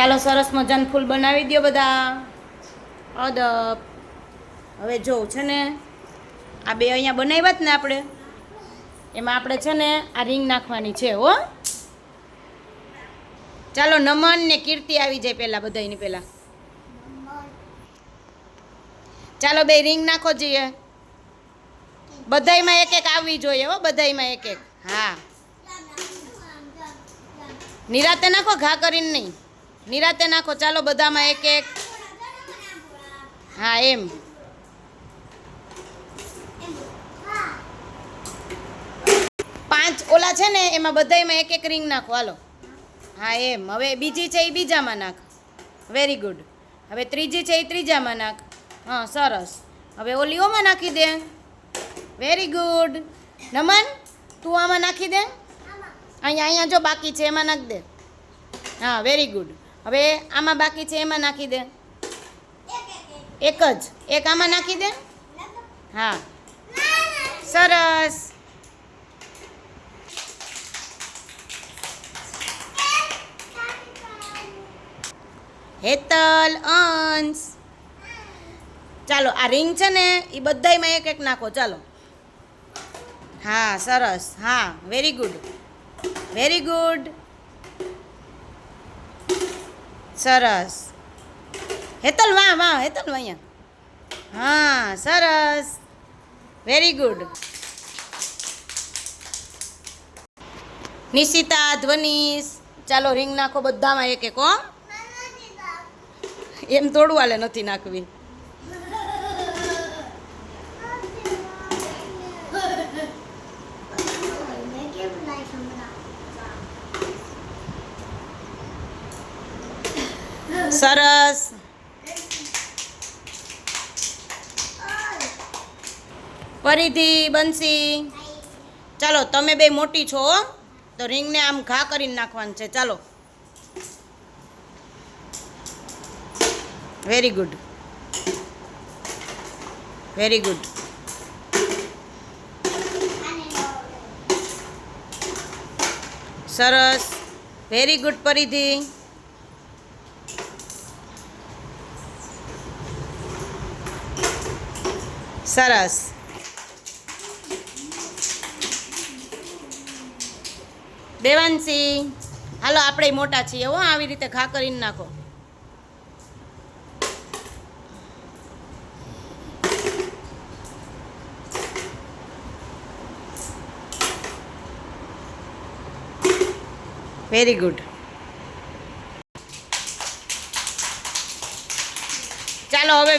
ચાલો સરસ મજાનું ફૂલ બનાવી દો બધા. અદબ. હવે જો છે ને, આ બે અહીંયા બનાવ્યા જ ને આપણે. એમાં આપણે છે ને આ રીંગ નાખવાની છે, હો. ચાલો નમન ને કીર્તિ આવી જાય પહેલાં બધાની પહેલાં. ચાલો બે રીંગ નાખો જઈએ. બધાયમાં એક એક આવવી જોઈએ, હો, બધાયમાં એક એક. હા. નિરાતે નાખો, ઘા કરીને નહીં. નિરાતે નાખો. ચાલો બધામાં એક એક. હા એમ. પાંચ ઓલા છે ને એમાં બધાયમાં એક એક રિંગ નાખો. હાલો. હા એમ. હવે બીજી છે એ બીજામાં નાખ. વેરી ગુડ હવે ત્રીજી છે એ ત્રીજામાં નાખ. હા સરસ. હવે ઓલી ઓમાં નાખી દે. વેરી ગુડ નમન તું આમાં નાખી દે? અહીંયા અહીંયા જો બાકી છે એમાં નાખ દે. હા વેરી ગુડ હવે આમાં બાકી છે, એમાં નાખી દે. એક જ. એક આમાં નાખી દે? હા. સરસ. હેતલ, અંશ. ચાલો, આ રિંગ છે ને, એ બધાયમાં એક એક નાખો. ચાલો. હા, સરસ. હા વેરી ગુડ વેરી ગુડ સરસ. હેતલ વાહ વાહ હેતલ અહીંયા. હા સરસ. વેરી ગુડ નિશિતા ધ્વનિશ ચાલો રિંગ નાખો બધામાં એક એક હો એમ તોડવાલે નથી નાખવી. સરસ. પરિધિ બંસી. ચાલો, તમે બે મોટી છો તો રિંગને આમ ઘા કરીને નાખવાનું છે. ચાલો. વેરી ગુડ વેરી ગુડ સરસ. વેરી ગુડ પરિધિ સરસ. દેવાંશી, હાલો આપણે મોટા છીએ હો, આવી રીતે ઘા કરીને નાખો. વેરી ગુડ ચાલો, હવે